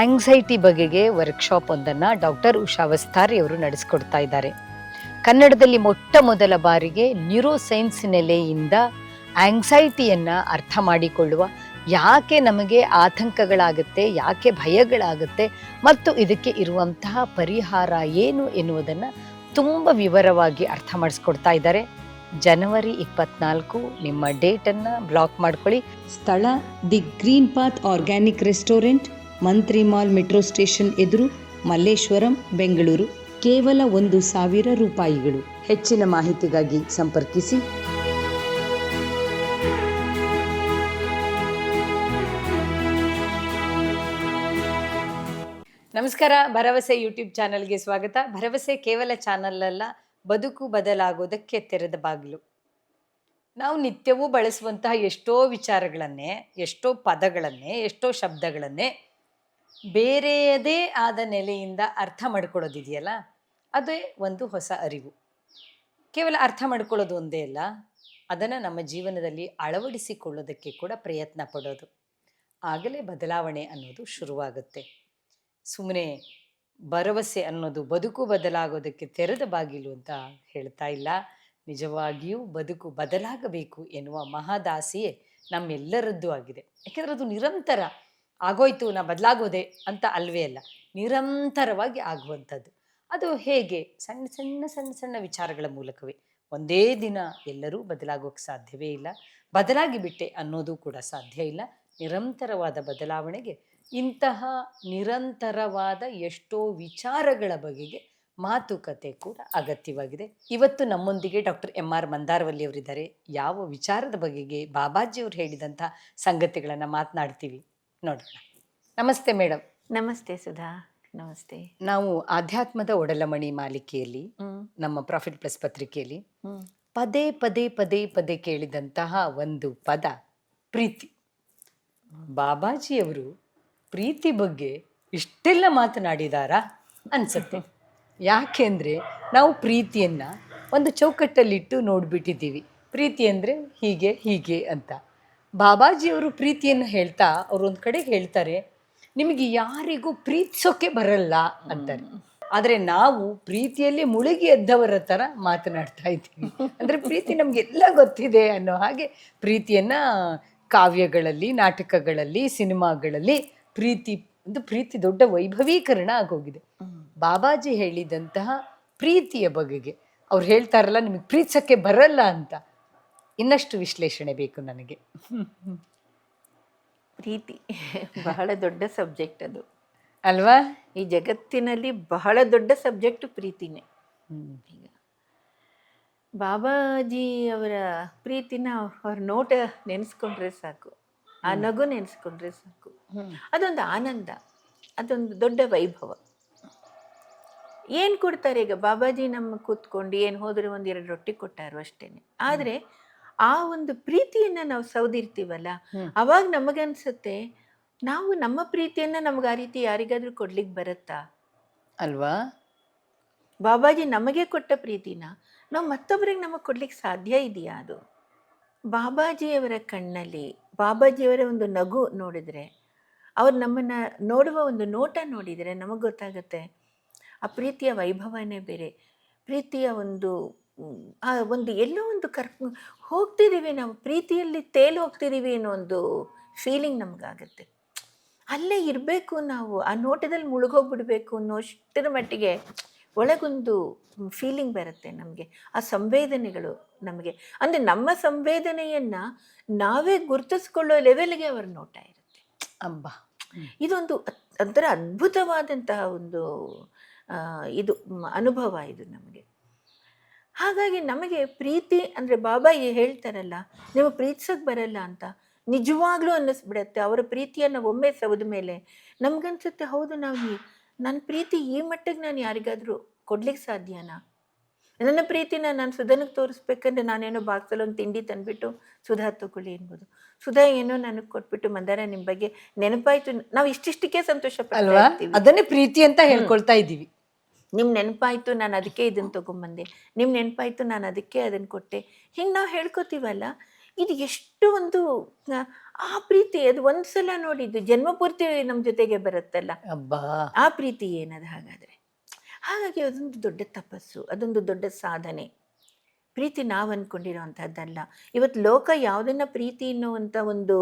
Anxiety ಬಗೆಗೆ workshop ಒಂದನ್ನು doctor Usha Vastari ಅವರು ನಡೆಸಿಕೊಡ್ತಾ ಇದ್ದಾರೆ. ಕನ್ನಡದಲ್ಲಿ ಮೊಟ್ಟ ಮೊದಲ ಬಾರಿಗೆ ನ್ಯೂರೋ ಸೈನ್ಸ್ ನೆಲೆಯಿಂದ ಆಂಗ್ಸೈಟಿಯನ್ನು ಅರ್ಥ ಮಾಡಿಕೊಳ್ಳುವ ಯಾಕೆ ನಮಗೆ ಆತಂಕಗಳಾಗುತ್ತೆ, ಯಾಕೆ ಭಯಗಳಾಗುತ್ತೆ ಮತ್ತು ಇದಕ್ಕೆ ಇರುವಂತಹ ಪರಿಹಾರ ಏನು ಎನ್ನುವುದನ್ನು ತುಂಬ ವಿವರವಾಗಿ ಅರ್ಥ ಮಾಡಿಸ್ಕೊಡ್ತಾ ಇದ್ದಾರೆ. ಜನವರಿ ಇಪ್ಪತ್ನಾಲ್ಕು ನಿಮ್ಮ ಡೇಟನ್ನು ಬ್ಲಾಕ್ ಮಾಡ್ಕೊಳ್ಳಿ. ಸ್ಥಳ the green path organic restaurant Mantri mall metro station ಎದುರು ಮಲ್ಲೇಶ್ವರಂ, ಬೆಂಗಳೂರು. ಕೇವಲ ಒಂದು ಸಾವಿರ ರೂಪಾಯಿಗಳು. ಹೆಚ್ಚಿನ ಮಾಹಿತಿಗಾಗಿ ಸಂಪರ್ಕಿಸಿ. ನಮಸ್ಕಾರ. ಭರವಸೆ ಯೂಟ್ಯೂಬ್ ಚಾನಲ್ಗೆ ಸ್ವಾಗತ. ಭರವಸೆ ಕೇವಲ ಚಾನಲ್ ಅಲ್ಲ, ಬದುಕು ಬದಲಾಗೋದಕ್ಕೆ ತೆರೆದ ಬಾಗಿಲು. ನಾವು ನಿತ್ಯವೂ ಬಳಸುವಂತಹ ಎಷ್ಟೋ ವಿಚಾರಗಳನ್ನೇ, ಎಷ್ಟೋ ಪದಗಳನ್ನೇ, ಎಷ್ಟೋ ಶಬ್ದಗಳನ್ನೇ ಬೇರೆಯದೇ ಆದ ನೆಲೆಯಿಂದ ಅರ್ಥ ಮಾಡ್ಕೊಳ್ಳೋದಿದೆಯಲ್ಲ? ಅದೇ ಒಂದು ಹೊಸ ಅರಿವು. ಕೇವಲ ಅರ್ಥ ಮಾಡ್ಕೊಳ್ಳೋದು ಒಂದೇ ಅಲ್ಲ, ಅದನ್ನು ನಮ್ಮ ಜೀವನದಲ್ಲಿ ಅಳವಡಿಸಿಕೊಳ್ಳೋದಕ್ಕೆ ಕೂಡ ಪ್ರಯತ್ನ ಪಡೋದು. ಆಗಲೇ ಬದಲಾವಣೆ ಅನ್ನೋದು ಶುರುವಾಗುತ್ತೆ. ಸುಮ್ಮನೆ ಭರವಸೆ ಅನ್ನೋದು ಬದುಕು ಬದಲಾಗೋದಕ್ಕೆ ತೆರೆದ ಬಾಗಿಲು ಅಂತ ಹೇಳ್ತಾ ಇಲ್ಲ. ನಿಜವಾಗಿಯೂ ಬದುಕು ಬದಲಾಗಬೇಕು ಎನ್ನುವ ಮಹಾದಾಸಿಯೇ ನಮ್ಮೆಲ್ಲರದ್ದು ಆಗಿದೆ. ಯಾಕೆಂದರೆ ಅದು ನಿರಂತರ ಆಗೋಯ್ತು, ನಾ ಬದಲಾಗೋದೆ ಅಂತ ಅಲ್ವೇ ಅಲ್ಲ. ನಿರಂತರವಾಗಿ ಆಗುವಂಥದ್ದು. ಅದು ಹೇಗೆ? ಸಣ್ಣ ಸಣ್ಣ ಸಣ್ಣ ಸಣ್ಣ ವಿಚಾರಗಳ ಮೂಲಕವೇ. ಒಂದೇ ದಿನ ಎಲ್ಲರೂ ಬದಲಾಗೋಕ್ಕೆ ಸಾಧ್ಯವೇ ಇಲ್ಲ. ಬದಲಾಗಿ ಬಿಟ್ಟೆ ಅನ್ನೋದು ಕೂಡ ಸಾಧ್ಯ ಇಲ್ಲ. ನಿರಂತರವಾದ ಬದಲಾವಣೆಗೆ ಇಂತಹ ನಿರಂತರವಾದ ಎಷ್ಟೋ ವಿಚಾರಗಳ ಬಗೆಗೆ ಮಾತುಕತೆ ಕೂಡ ಅಗತ್ಯವಾಗಿದೆ. ಇವತ್ತು ನಮ್ಮೊಂದಿಗೆ ಡಾಕ್ಟರ್ ಎಂ ಆರ್ ಮಂದಾರವಲ್ಲಿಯವರಿದ್ದಾರೆ ಯಾವ ವಿಚಾರದ ಬಗೆಗೆ ಬಾಬಾಜಿಯವರು ಹೇಳಿದಂಥ ಸಂಗತಿಗಳನ್ನು ಮಾತನಾಡ್ತೀವಿ. ನೋಡೋಣ. ನಮಸ್ತೆ ಮೇಡಮ್ ನಮಸ್ತೆ ಸುಧಾ. ನಮಸ್ತೆ. ನಾವು ಆಧ್ಯಾತ್ಮದ ಒಡಲಮಣಿ ಮಾಲಿಕೆಯಲ್ಲಿ ನಮ್ಮ ಪ್ರಾಫಿಟ್ ಪ್ಲಸ್ ಪತ್ರಿಕೆಯಲ್ಲಿ ಪದೇ ಪದೇ ಪದೇ ಪದೇ ಕೇಳಿದಂತಹ ಒಂದು ಪದ ಪ್ರೀತಿ. ಬಾಬಾಜಿಯವರು ಪ್ರೀತಿ ಬಗ್ಗೆ ಇಷ್ಟೆಲ್ಲ ಮಾತನಾಡಿದಾರಾ ಅನ್ಸುತ್ತೆ. ಯಾಕೆಂದ್ರೆ ನಾವು ಪ್ರೀತಿಯನ್ನ ಒಂದು ಚೌಕಟ್ಟಲ್ಲಿಟ್ಟು ನೋಡ್ಬಿಟ್ಟಿದ್ದೀವಿ. ಪ್ರೀತಿ ಅಂದರೆ ಹೀಗೆ ಹೀಗೆ ಅಂತ. ಬಾಬಾಜಿಯವರು ಪ್ರೀತಿಯನ್ನು ಹೇಳ್ತಾ ಅವರು ಒಂದು ಕಡೆ ಹೇಳ್ತಾರೆ, ನಿಮಗೆ ಯಾರಿಗೂ ಪ್ರೀತಿಸೋಕೆ ಬರಲ್ಲ ಅಂತಾರೆ. ಆದರೆ ನಾವು ಪ್ರೀತಿಯಲ್ಲಿ ಮುಳುಗಿ ಎದ್ದವರ ಥರ ಮಾತನಾಡ್ತಾ ಇದ್ದೀವಿ. ಅಂದರೆ ಪ್ರೀತಿ ನಮಗೆಲ್ಲ ಗೊತ್ತಿದೆ ಅನ್ನೋ ಹಾಗೆ ಪ್ರೀತಿಯನ್ನ ಕಾವ್ಯಗಳಲ್ಲಿ, ನಾಟಕಗಳಲ್ಲಿ, ಸಿನಿಮಾಗಳಲ್ಲಿ ಪ್ರೀತಿ, ಒಂದು ಪ್ರೀತಿ ದೊಡ್ಡ ವೈಭವೀಕರಣ ಆಗೋಗಿದೆ. ಬಾಬಾಜಿ ಹೇಳಿದಂತಹ ಪ್ರೀತಿಯ ಬಗೆಗೆ ಅವ್ರು ಹೇಳ್ತಾರಲ್ಲ, ನಿಮಗೆ ಪ್ರೀತಿಸೋಕ್ಕೆ ಬರಲ್ಲ ಅಂತ. ಇನ್ನಷ್ಟು ವಿಶ್ಲೇಷಣೆ ಬೇಕು ನನಗೆ. ಪ್ರೀತಿ ಬಹಳ ದೊಡ್ಡ ಸಬ್ಜೆಕ್ಟ್ ಅದು. ಅಲ್ವಾ? ಈ ಜಗತ್ತಿನಲ್ಲಿ ಬಹಳ ದೊಡ್ಡ ಸಬ್ಜೆಕ್ಟ್ ಪ್ರೀತಿನೇ. ಈಗ ಬಾಬಾಜಿ ಅವರ ಪ್ರೀತಿನ ಅವ್ರ ನೋಟ ನೆನೆಸ್ಕೊಂಡ್ರೆ ಸಾಕು. ಆ ನಗು ನೆನೆಸ್ಕೊಂಡ್ರೆ ಸಾಕು. ಅದೊಂದು ಆನಂದ ಅದೊಂದು ದೊಡ್ಡ ವೈಭವ. ಏನು ಕೊಡ್ತಾರೆ ಈಗ ಬಾಬಾಜಿ ನಮ್ಮ ಕೂತ್ಕೊಂಡು ಏನು ಹೋದರೆ ಒಂದು ಎರಡು ರೊಟ್ಟಿ ಕೊಟ್ಟಾರು ಅಷ್ಟೇ ಆದರೆ ಆ ಒಂದು ಪ್ರೀತಿಯನ್ನ ನಾವು ಸೌದಿರ್ತೀವಲ್ಲ. ಅವಾಗ ನಮಗನ್ಸುತ್ತೆ ನಾವು ನಮ್ಮ ಪ್ರೀತಿಯನ್ನ ನಮ್ಗೆ ಆ ರೀತಿ ಯಾರಿಗಾದ್ರೂ ಕೊಡ್ಲಿಕ್ಕೆ ಬರುತ್ತಾ? ಅಲ್ವಾ? ಬಾಬಾಜಿ ನಮಗೆ ಕೊಟ್ಟ ಪ್ರೀತಿನ ನಾವು ಮತ್ತೊಬ್ಬರಿಗೆ ನಮಗೆ ಕೊಡ್ಲಿಕ್ಕೆ ಸಾಧ್ಯ ಇದೆಯಾ ಅದು? ಬಾಬಾಜಿಯವರ ಕಣ್ಣಲ್ಲಿ ಬಾಬಾಜಿಯವರ ಒಂದು ನಗು ನೋಡಿದರೆ ಅವ್ರು ನಮ್ಮನ್ನ ನೋಡುವ ಒಂದು ನೋಟ ನೋಡಿದರೆ ನಮಗೆ ಗೊತ್ತಾಗುತ್ತೆ ಆ ಪ್ರೀತಿಯ ವೈಭವನೇ ಬೇರೆ ಪ್ರೀತಿಯ ಒಂದು ಆ ಒಂದು ಎಲ್ಲೋ ಒಂದು ಕರ್ ಹೋಗ್ತಿದ್ದೀವಿ ನಾವು ಪ್ರೀತಿಯಲ್ಲಿ ತೇಲು ಹೋಗ್ತಿದ್ದೀವಿ ಅನ್ನೋ ಒಂದು ಫೀಲಿಂಗ್ ನಮಗಾಗುತ್ತೆ. ಅಲ್ಲೇ ಇರಬೇಕು ನಾವು ಆ ನೋಟದಲ್ಲಿ ಮುಳುಗೋಗ್ಬಿಡ್ಬೇಕು ಅನ್ನೋ ಅಷ್ಟರ ಮಟ್ಟಿಗೆ ಒಳಗೊಂದು ಫೀಲಿಂಗ್ ಬರುತ್ತೆ ನಮಗೆ ಆ ಸಂವೇದನೆಗಳು ನಮಗೆ. ಅಂದರೆ ನಮ್ಮ ಸಂವೇದನೆಯನ್ನು ನಾವೇ ಗುರುತಿಸ್ಕೊಳ್ಳೋ ಲೆವೆಲ್ಗೆ ಅವರ ನೋಟ ಇರುತ್ತೆ. ಅಬ್ಬ. ಇದೊಂದು ಒಂಥರ ಅದ್ಭುತವಾದಂತಹ ಒಂದು ಇದು ಅನುಭವ ಇದು ನಮಗೆ. ಹಾಗಾಗಿ ನಮಗೆ ಪ್ರೀತಿ ಅಂದರೆ ಬಾಬಾ ಏ- ಹೇಳ್ತಾರಲ್ಲ ನೀವು ಪ್ರೀತಿಸೋಕೆ ಬರಲ್ಲ ಅಂತ. ನಿಜವಾಗ್ಲೂ ಅನ್ನಿಸ್ಬಿಡತ್ತೆ ಅವರ ಪ್ರೀತಿಯನ್ನು ಒಮ್ಮೆ ಸವದ ಮೇಲೆ. ನಮಗನ್ಸುತ್ತೆ ಹೌದು ನಾವು ಈ- ನನ್ನ ಪ್ರೀತಿ ಈ ಮಟ್ಟಿಗೆ ನಾನು ಯಾರಿಗಾದರೂ ಕೊಡ್ಲಿಕ್ಕೆ ಸಾಧ್ಯನಾ? ನನ್ನ ಪ್ರೀತಿನ ನಾನು ಸುಧನಿಗೆ ತೋರಿಸ್ಬೇಕಂದ್ರೆ ನಾನೇನೋ ಬಾಕ್ಸಲ್ಲಿ ಒಂದು ತಿಂಡಿ ತಂದುಬಿಟ್ಟು ಸುಧಾ ತಗೊಳ್ಳಿ ಅನ್ಬೋದು. ಸುಧಾ ಏನೋ ನನಗೆ ಕೊಟ್ಬಿಟ್ಟು ಮಂದಾರ ನಿಮ್ಮ ಬಗ್ಗೆ ನೆನಪಾಯ್ತು. ನಾವು ಇಷ್ಟಿಷ್ಟಕ್ಕೆ ಸಂತೋಷ ಪಡ್ತೀವಿ ಅದನ್ನೇ ಪ್ರೀತಿ ಅಂತ ಹೇಳ್ಕೊಳ್ತಾ ಇದ್ದೀವಿ. ನಿಮ್ ನೆನಪಾಯಿತು ನಾನು ಅದಕ್ಕೆ ಇದನ್ನು ತೊಗೊಂಬಂದೆ. ನಿಮ್ಮ ನೆನಪಾಯಿತು ನಾನು ಅದಕ್ಕೆ ಅದನ್ನು ಕೊಟ್ಟೆ. ಹಿಂಗೆ ನಾವು ಹೇಳ್ಕೊತೀವಲ್ಲ ಇದು ಎಷ್ಟು ಒಂದು ಆ, ಪ್ರೀತಿ ಅದು ಒಂದು ಸಲ ನೋಡಿದ್ದು ಜನ್ಮಪೂರ್ತಿ ನಮ್ಮ ಜೊತೆಗೆ ಬರುತ್ತಲ್ಲ. ಅಬ್ಬಾ. ಆ ಪ್ರೀತಿ ಏನದು ಹಾಗಾದರೆ? ಹಾಗಾಗಿ ಅದೊಂದು ದೊಡ್ಡ ತಪಸ್ಸು ಅದೊಂದು ದೊಡ್ಡ ಸಾಧನೆ. ಪ್ರೀತಿ ನಾವು ಅಂದ್ಕೊಂಡಿರೋವಂಥದ್ದಲ್ಲ ಇವತ್ತು ಲೋಕ ಯಾವುದನ್ನ ಪ್ರೀತಿ ಅನ್ನುವಂಥ ಒಂದು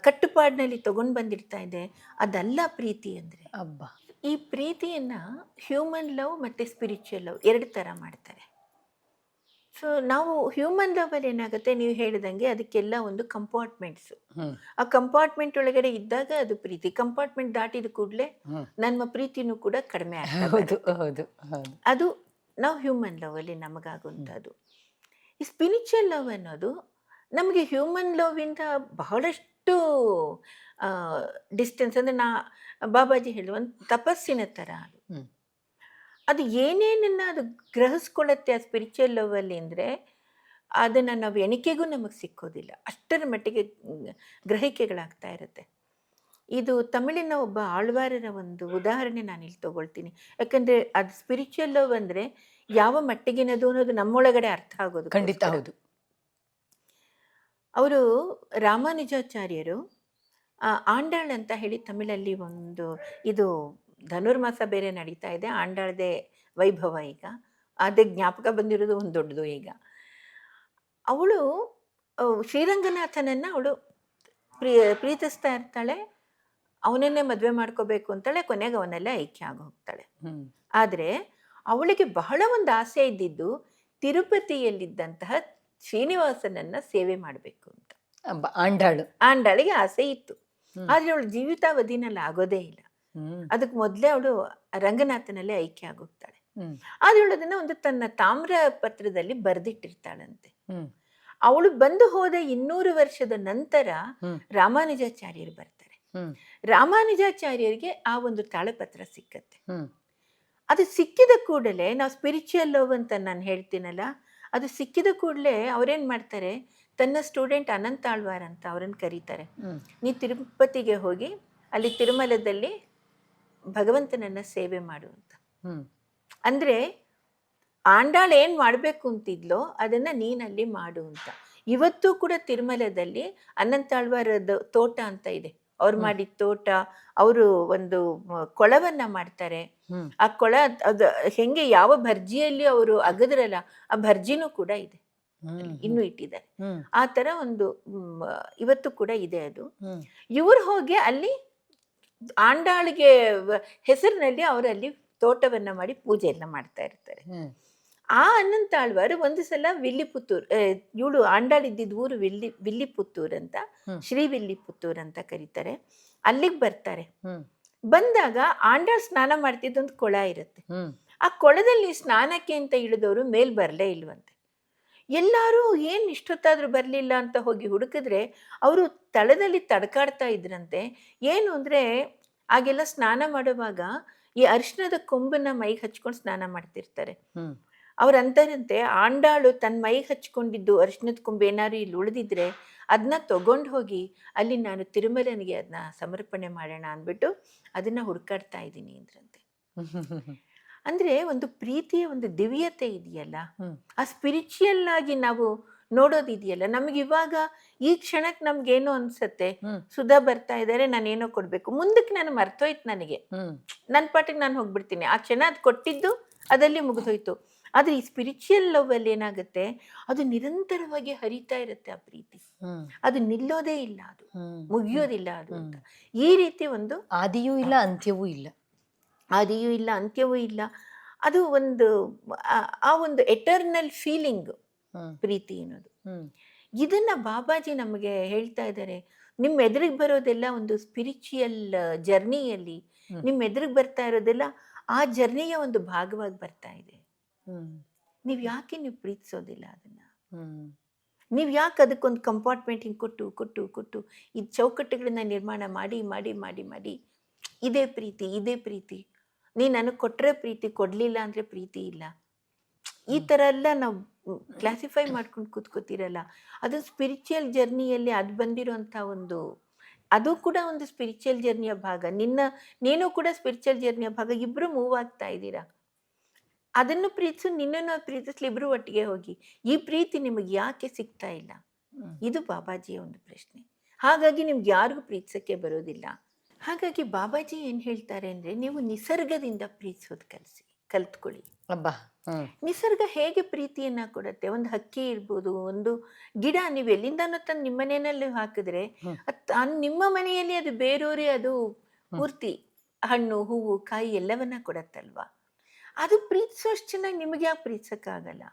ಕಟ್ಟುಪಾಡಿನಲ್ಲಿ ತೊಗೊಂಡು ಬಂದಿರ್ತಾ ಇದೆ ಅದಲ್ಲ ಪ್ರೀತಿ ಅಂದರೆ. ಅಬ್ಬಾ. ಈ ಪ್ರೀತಿಯನ್ನ ಹ್ಯೂಮನ್ ಲವ್ ಮತ್ತು ಸ್ಪಿರಿಚುವಲ್ ಲವ್ ಎರಡು ಥರ ಮಾಡ್ತಾರೆ. ಸೊ ನಾವು ಹ್ಯೂಮನ್ ಲವಲ್ಲಿ ಏನಾಗುತ್ತೆ? ನೀವು ಹೇಳಿದಂಗೆ ಅದಕ್ಕೆಲ್ಲ ಒಂದು ಕಂಪಾರ್ಟ್ಮೆಂಟ್ಸು ಆ ಕಂಪಾರ್ಟ್ಮೆಂಟ್ ಒಳಗಡೆ ಇದ್ದಾಗ ಅದು ಪ್ರೀತಿ. ಕಂಪಾರ್ಟ್ಮೆಂಟ್ ದಾಟಿದ ಕೂಡಲೇ ನಮ್ಮ ಪ್ರೀತಿನೂ ಕೂಡ ಕಡಿಮೆ ಆಗ್ತದೆ ಹೌದು ಅದು ನಾವು ಹ್ಯೂಮನ್ ಲವ್ ಅಲ್ಲಿ ನಮಗಾಗುವಂಥದ್ದು. ಈ ಸ್ಪಿರಿಚುವಲ್ ಲವ್ ಅನ್ನೋದು ನಮಗೆ ಹ್ಯೂಮನ್ ಲವ್ ಇಂದ ಬಹಳಷ್ಟು ಡಿಸ್ಟೆನ್ಸ್ ಅಂದರೆ ನಾ ಬಾಬಾಜಿ ಹೇಳುವ ಒಂದು ತಪಸ್ಸಿನ ಥರ ಅದು. ಅದು ಏನೇನನ್ನ ಅದು ಗ್ರಹಿಸ್ಕೊಳ್ಳುತ್ತೆ ಆ ಸ್ಪಿರಿಚುವಲ್ ಲವ್ ಅಲ್ಲಿ ಅಂದರೆ ಅದನ್ನು ನಾವು ಎಣಿಕೆಗೂ ನಮಗೆ ಸಿಕ್ಕೋದಿಲ್ಲ. ಅಷ್ಟರ ಮಟ್ಟಿಗೆ ಗ್ರಹಿಕೆಗಳಾಗ್ತಾ ಇರುತ್ತೆ. ಇದು ತಮಿಳಿನ ಒಬ್ಬ ಆಳ್ವಾರರ ಒಂದು ಉದಾಹರಣೆ ನಾನು ಇಲ್ಲಿ ತಗೊಳ್ತೀನಿ. ಯಾಕಂದರೆ ಅದು ಸ್ಪಿರಿಚುವಲ್ ಲವ್ ಅಂದರೆ ಯಾವ ಮಟ್ಟಿಗಿನದು ಅನ್ನೋದು ನಮ್ಮೊಳಗಡೆ ಅರ್ಥ ಆಗೋದು ಖಂಡಿತ ಹೌದು. ಅವರು ರಾಮಾನುಜಾಚಾರ್ಯರು ಆಂಡಾಳ್ ಅಂತ ಹೇಳಿ ತಮಿಳಲ್ಲಿ ಒಂದು ಇದು ಧನುರ್ಮಾಸ ಬೇರೆ ನಡೀತಾ ಇದೆ. ಆಂಡಾಳ್ದೇ ವೈಭವ ಈಗ. ಅದೇ ಜ್ಞಾಪಕ ಬಂದಿರೋದು ಒಂದು ದೊಡ್ಡದು ಈಗ. ಅವಳು ಶ್ರೀರಂಗನಾಥನನ್ನ ಅವಳು ಪ್ರೀ ಪ್ರೀತಿಸ್ತಾ ಇರ್ತಾಳೆ. ಅವನನ್ನೇ ಮದುವೆ ಮಾಡ್ಕೋಬೇಕು ಅಂತಾಳೆ. ಕೊನೆಗೆ ಅವನೆಲ್ಲ ಐಕ್ಯ ಆಗಿ ಹೋಗ್ತಾಳೆ. ಆದರೆ ಅವಳಿಗೆ ಬಹಳ ಒಂದು ಆಸೆ ಇದ್ದಿದ್ದು ತಿರುಪತಿಯಲ್ಲಿದ್ದಂತಹ ಶ್ರೀನಿವಾಸನನ್ನ ಸೇವೆ ಮಾಡಬೇಕು ಅಂತ. ಆಂಡಾಳು. ಆಂಡಾಳಿಗೆ ಆಸೆ ಇತ್ತು. ಆದ್ರೆ ಅವಳು ಜೀವಿತಾವಧಿನಲ್ಲಿ ಆಗೋದೇ ಇಲ್ಲ. ಅದಕ್ಕೆ ಮೊದಲೇ ಅವಳು ರಂಗನಾಥನಲ್ಲೇ ಐಕ್ಯ ಆಗೋಗ್ತಾಳೆ. ಆದ್ರೆ ಅವಳು ಅದನ್ನ ಒಂದು ತನ್ನ ತಾಮ್ರ ಪತ್ರದಲ್ಲಿ ಬರೆದಿಟ್ಟಿರ್ತಾಳಂತೆ. ಅವಳು ಬಂದು ಹೋದ ಇನ್ನೂರು ವರ್ಷದ ನಂತರ. ರಾಮಾನುಜಾಚಾರ್ಯರು ಬರ್ತಾರೆ. ರಾಮಾನುಜಾಚಾರ್ಯರಿಗೆ ಆ ಒಂದು ತಾಳಪತ್ರ ಸಿಕ್ಕತ್ತೆ. ಅದು ಸಿಕ್ಕಿದ ಕೂಡಲೇ ನಾವು ಸ್ಪಿರಿಚುವಲ್ ಲವ್ ಅಂತ ನಾನು ಹೇಳ್ತೀನಲ್ಲ ಅದು ಸಿಕ್ಕಿದ ಕೂಡಲೇ ಅವ್ರೇನ್ ಮಾಡ್ತಾರೆ ತನ್ನ ಸ್ಟೂಡೆಂಟ್ ಅನಂತ ಆಳ್ವಾರ್ ಅಂತ ಅವ್ರನ್ನ ಕರೀತಾರೆ. ನೀ ತಿರುಪತಿಗೆ ಹೋಗಿ ಅಲ್ಲಿ ತಿರುಮಲದಲ್ಲಿ ಭಗವಂತನನ್ನ ಸೇವೆ ಮಾಡು ಅಂತ. ಅಂದ್ರೆ ಆಂಡಾಳ್ ಏನ್ ಮಾಡಬೇಕು ಅಂತಿದ್ಲೋ ಅದನ್ನ ನೀನಲ್ಲಿ ಮಾಡು ಅಂತ. ಇವತ್ತು ಕೂಡ ತಿರುಮಲದಲ್ಲಿ ಅನಂತಾಳ್ವಾರದ ತೋಟ ಅಂತ ಇದೆ. ಅವ್ರು. ಮಾಡಿದ ತೋಟ ಅವರು ಒಂದು ಕೊಳವನ್ನ ಮಾಡ್ತಾರೆ. ಆ ಕೊಳ ಅದು ಹೆಂಗೆ ಯಾವ ಭರ್ಜಿಯಲ್ಲಿ ಅವರು ಅಗದ್ರಲ್ಲ ಆ ಭರ್ಜಿನೂ ಕೂಡ ಇದೆ. ಇನ್ನೂ ಇಟ್ಟಿದ್ದಾರೆ. ಆ ತರ ಒಂದು ಇವತ್ತು ಕೂಡ ಇದೆ ಅದು. ಇವರು ಹೋಗಿ ಅಲ್ಲಿ ಆಂಡಾಳಿಗೆ ಹೆಸರಿನಲ್ಲಿ ಅವರಲ್ಲಿ ತೋಟವನ್ನ ಮಾಡಿ ಪೂಜೆ ಎಲ್ಲ ಮಾಡ್ತಾ ಇರ್ತಾರೆ. ಆ ಅನಂತಾಳ್ವಾರು ಒಂದು ಸಲ ವಿಲ್ಲಿಪುತ್ತೂರ್ ಇವಳು ಆಂಡಾಳಿದ್ದಿದ್ದ ಊರು ವಿಲ್ಲಿ ವಿಲ್ಲಿಪುತ್ತೂರ್ ಅಂತ. ಶ್ರೀ ವಿಲ್ಲಿಪುತ್ತೂರ್ ಅಂತ ಕರೀತಾರೆ. ಅಲ್ಲಿಗೆ ಬರ್ತಾರೆ. ಬಂದಾಗ ಆಂಡಾಳ್ ಸ್ನಾನ ಮಾಡ್ತಿದ್ದೊಂದು ಕೊಳ ಇರುತ್ತೆ. ಆ ಕೊಳದಲ್ಲಿ ಸ್ನಾನಕ್ಕೆ ಅಂತ ಇಳಿದವರು ಮೇಲ್ ಬರಲೇ ಇಲ್ವಂತೆ. ಎಲ್ಲರೂ ಏನು ಇಷ್ಟೊತ್ತಾದರೂ ಬರಲಿಲ್ಲ ಅಂತ ಹೋಗಿ ಹುಡುಕಿದ್ರೆ ಅವರು ತಳದಲ್ಲಿ ತಡ್ಕಾಡ್ತಾ ಇದ್ರಂತೆ. ಏನು ಅಂದರೆ ಆಗೆಲ್ಲ ಸ್ನಾನ ಮಾಡುವಾಗ ಈ ಅರಿಶಿಣದ ಕೊಂಬನ್ನ ಮೈಗೆ ಹಚ್ಕೊಂಡು ಸ್ನಾನ ಮಾಡ್ತಿರ್ತಾರೆ. ಅವ್ರ ಅವ್ರು ಅಂತಾರಂತೆ ಆಂಡಾಳು ತನ್ನ ಮೈಗೆ ಹಚ್ಕೊಂಡಿದ್ದು ಅರಿಶಿಣದ ಕೊಂಬು ಏನಾದ್ರು ಇಲ್ಲಿ ಉಳಿದಿದ್ರೆ ಅದನ್ನ ತಗೊಂಡು ಹೋಗಿ ಅಲ್ಲಿ ನಾನು ತಿರುಮಲನಿಗೆ ಅದನ್ನ ಸಮರ್ಪಣೆ ಮಾಡೋಣ ಅಂದ್ಬಿಟ್ಟು ಅದನ್ನ ಹುಡುಕಾಡ್ತಾ ಇದ್ದೀನಿ ಅಂದ್ರಂತೆ. ಅಂದ್ರೆ ಒಂದು ಪ್ರೀತಿಯ ಒಂದು ದಿವ್ಯತೆ ಇದೆಯಲ್ಲ. ಆ ಸ್ಪಿರಿಚುಯಲ್ ಆಗಿ ನಾವು ನೋಡೋದಿದೆಯಲ್ಲ ನಮ್ಗೆ ಇವಾಗ ಈ ಕ್ಷಣಕ್ಕೆ ನಮ್ಗೇನೋ ಅನ್ಸತ್ತೆ. ಸುಧಾ ಬರ್ತಾ ಇದ್ದಾರೆ ನಾನೇನೋ ಕೊಡ್ಬೇಕು. ಮುಂದಕ್ಕೆ ನಾನು ಮರ್ತೋಯ್ತು ನನಗೆ. ನನ್ನ ಪಾಟಿಗೆ ನಾನು ಹೋಗ್ಬಿಡ್ತೀನಿ. ಆ ಕ್ಷಣ ಅದು ಕೊಟ್ಟಿದ್ದು ಅದಲ್ಲಿ ಮುಗಿದೋಯ್ತು. ಆದರೆ ಈ ಸ್ಪಿರಿಚುಯಲ್ ಲವ್ ಅಲ್ಲಿ ಏನಾಗುತ್ತೆ ಅದು ನಿರಂತರವಾಗಿ ಹರಿತಾ ಇರುತ್ತೆ ಆ ಪ್ರೀತಿ. ಅದು ನಿಲ್ಲೋದೇ ಇಲ್ಲ ಅದು. ಮುಗಿಯೋದಿಲ್ಲ ಅದು ಅಂತ. ಈ ರೀತಿ ಒಂದು ಆದಿಯೂ ಇಲ್ಲ ಅಂತ್ಯವೂ ಇಲ್ಲ. ಆದಿಯೂ ಇಲ್ಲ ಅಂತ್ಯವೂ ಇಲ್ಲ. ಅದು ಒಂದು ಆ- ಒಂದು ಎಟರ್ನಲ್ ಫೀಲಿಂಗ್ ಪ್ರೀತಿ ಅನ್ನೋದು ಇದನ್ನ ಬಾಬಾಜಿ ನಮಗೆ ಹೇಳ್ತಾ ಇದ್ದಾರೆ ನಿಮ್ಮ ಎದುರಿಗೆ ಬರೋದೆಲ್ಲ ಒಂದು ಸ್ಪಿರಿಚುಯಲ್ ಜರ್ನಿಯಲ್ಲಿ. ನಿಮ್ಮ ಎದುರಿಗೆ ಬರ್ತಾ ಇರೋದೆಲ್ಲ ಆ ಜರ್ನಿಯ ಒಂದು ಭಾಗವಾಗಿ ಬರ್ತಾ ಇದೆ. ನೀವು ಯಾಕೆ ನೀವು ಪ್ರೀತಿಸೋದಿಲ್ಲ ಅದನ್ನ? ನೀವು ಯಾಕೆ ಅದಕ್ಕೊಂದು ಕಂಪಾರ್ಟ್ಮೆಂಟ್ ಹಿಂಗೆ ಕೊಟ್ಟು ಕೊಟ್ಟು ಕೊಟ್ಟು ಈ ಚೌಕಟ್ಟುಗಳನ್ನ ನಿರ್ಮಾಣ ಮಾಡಿ ಮಾಡಿ ಮಾಡಿ ಮಾಡಿ ಇದೇ ಪ್ರೀತಿ ಇದೇ ಪ್ರೀತಿ ನೀ ನನಗೆ ಕೊಟ್ಟರೆ ಪ್ರೀತಿ ಕೊಡಲಿಲ್ಲ ಅಂದರೆ ಪ್ರೀತಿ ಇಲ್ಲ. ಈ ಥರ ಎಲ್ಲ ನಾವು ಕ್ಲಾಸಿಫೈ ಮಾಡ್ಕೊಂಡು ಕೂತ್ಕೋತಿರಲ್ಲ ಅದು ಸ್ಪಿರಿಚುವಲ್ ಜರ್ನಿಯಲ್ಲಿ ಅದು ಬಂದಿರೋಂಥ ಒಂದು ಅದು ಕೂಡ ಒಂದು ಸ್ಪಿರಿಚುವಲ್ ಜರ್ನಿಯ ಭಾಗ. ನಿನ್ನ ನೀನು ಕೂಡ ಸ್ಪಿರಿಚುವಲ್ ಜರ್ನಿಯ ಭಾಗ. ಇಬ್ಬರು ಮೂವ್ ಆಗ್ತಾ ಇದ್ದೀರಾ? ಅದನ್ನು ಪ್ರೀತಿಸು ನಿನ್ನನ್ನು ಪ್ರೀತಿಸ್ಲಿ ಇಬ್ರು ಒಟ್ಟಿಗೆ ಹೋಗಿ. ಈ ಪ್ರೀತಿ ನಿಮಗೆ ಯಾಕೆ ಸಿಗ್ತಾ ಇಲ್ಲ? ಇದು ಬಾಬಾಜಿಯ ಒಂದು ಪ್ರಶ್ನೆ. ಹಾಗಾಗಿ ನಿಮ್ಗೆ ಯಾರಿಗೂ ಪ್ರೀತಿಸೋಕ್ಕೆ ಬರೋದಿಲ್ಲ. ಹಾಗಾಗಿ ಬಾಬಾಜಿ ಏನು ಹೇಳ್ತಾರೆ ಅಂದರೆ ನೀವು ನಿಸರ್ಗದಿಂದ ಪ್ರೀತಿಸೋದು ಕಲಿಸಿ ಕಲ್ತ್ಕೊಳ್ಳಿ. ಅಬ್ಬಾ ನಿಸರ್ಗ ಹೇಗೆ ಪ್ರೀತಿಯನ್ನ ಕೊಡುತ್ತೆ? ಒಂದು ಹಕ್ಕಿ ಇರ್ಬೋದು ಒಂದು ಗಿಡ ನೀವು ಎಲ್ಲಿಂದ ತಂದು ನಿಮ್ಮ ಮನೆಯಲ್ಲಿ ಹಾಕಿದ್ರೆ. ನಿಮ್ಮ ಮನೆಯಲ್ಲಿ ಅದು ಬೇರೆಯವರೇ ಅದು ಪೂರ್ತಿ ಹಣ್ಣು ಹೂವು ಕಾಯಿ ಎಲ್ಲವನ್ನ ಕೊಡತ್ತಲ್ವಾ? ಅದು ಪ್ರೀತಿಸೋಷ್ಟು ಚೆನ್ನಾಗಿ ನಿಮಗೆ ಯಾಕೆ ಪ್ರೀತಿಸೋಕ್ಕಾಗಲ್ಲ?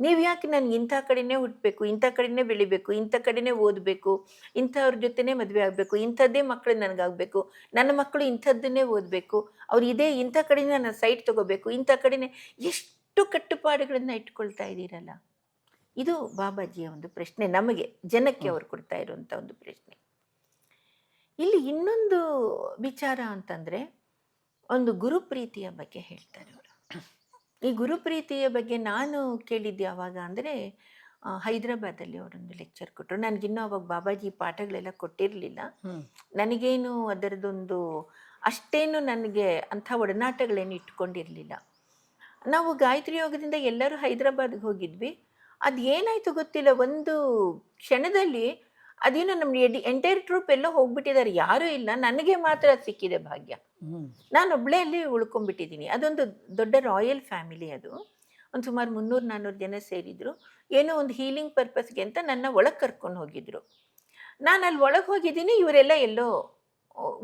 ನೀವು ಯಾಕೆ ನಾನು ಇಂಥ ಕಡೆನೇ ಹುಟ್ಟಬೇಕು ಇಂಥ ಕಡೆನೇ ಬೆಳಿಬೇಕು ಇಂಥ ಕಡೆನೇ ಓದಬೇಕು ಇಂಥವ್ರ ಜೊತೆನೇ ಮದುವೆ ಆಗಬೇಕು ಇಂಥದ್ದೇ ಮಕ್ಕಳು ನನಗಾಗಬೇಕು ನನ್ನ ಮಕ್ಕಳು ಇಂಥದ್ದನ್ನೇ ಓದಬೇಕು ಅವ್ರು ಇದೇ ಇಂಥ ಕಡೆನೇ ನಾನು ಸೈಟ್ ತಗೋಬೇಕು ಇಂಥ ಕಡೆನೇ ಎಷ್ಟು ಕಟ್ಟುಪಾಡುಗಳನ್ನು ಇಟ್ಕೊಳ್ತಾ ಇದ್ದೀರಲ್ಲ? ಇದು ಬಾಬಾಜಿಯ ಒಂದು ಪ್ರಶ್ನೆ ನಮಗೆ ಜನಕ್ಕೆ ಅವರು ಕೊಡ್ತಾ ಇರುವಂಥ ಒಂದು ಪ್ರಶ್ನೆ. ಇಲ್ಲಿ ಇನ್ನೊಂದು ವಿಚಾರ ಅಂತಂದರೆ ಒಂದು ಗುರುಪ್ರೀತಿಯ ಬಗ್ಗೆ ಹೇಳ್ತಾರೆ ಅವರು. ಈ ಗುರುಪ್ರೀತಿಯ ಬಗ್ಗೆ ನಾನು ಕೇಳಿದ್ದು ಯಾವಾಗ ಅಂದರೆ ಹೈದರಾಬಾದಲ್ಲಿ ಅವರೊಂದು ಲೆಕ್ಚರ್ ಕೊಟ್ಟರು ನನಗಿನ್ನೂ ಅವಾಗ ಬಾಬಾಜಿ ಪಾಠಗಳೆಲ್ಲ ಕೊಟ್ಟಿರಲಿಲ್ಲ. ನನಗೇನು ಅದರದೊಂದು ಅಷ್ಟೇನು ನನಗೆ ಅಂಥ ಒಡನಾಟಗಳೇನು ಇಟ್ಕೊಂಡಿರಲಿಲ್ಲ. ನಾವು ಗಾಯತ್ರಿ ಯೋಗದಿಂದ ಎಲ್ಲರೂ ಹೈದರಾಬಾದ್ಗೆ ಹೋಗಿದ್ವಿ. ಅದು ಏನಾಯಿತು ಗೊತ್ತಿಲ್ಲ. ಒಂದು ಕ್ಷಣದಲ್ಲಿ ಅದೇನೋ ನಮ್ಮ ಎಡಿ ಎಂಟೈರ್ ಟ್ರೂಪ್ ಎಲ್ಲ ಹೋಗ್ಬಿಟ್ಟಿದ್ದಾರೆ ಯಾರೂ ಇಲ್ಲ. ನನಗೆ ಮಾತ್ರ ಸಿಕ್ಕಿದೆ ಭಾಗ್ಯ. ನಾನು ಒಬ್ಳೆ ಅಲ್ಲಿ ಉಳ್ಕೊಂಡ್ಬಿಟ್ಟಿದ್ದೀನಿ. ಅದೊಂದು ದೊಡ್ಡ ರಾಯಲ್ ಫ್ಯಾಮಿಲಿ ಅದು. ಒಂದು ಸುಮಾರು ಮುನ್ನೂರು ನಾನ್ನೂರು ಜನ ಸೇರಿದ್ರು. ಏನೋ ಒಂದು ಹೀಲಿಂಗ್ ಪರ್ಪಸ್ಗೆ ಅಂತ ನನ್ನ ಒಳಗೆ ಕರ್ಕೊಂಡು ಹೋಗಿದ್ರು. ನಾನು ಅಲ್ಲಿ ಒಳಗೆ ಹೋಗಿದ್ದೀನಿ ಇವರೆಲ್ಲ ಎಲ್ಲೋ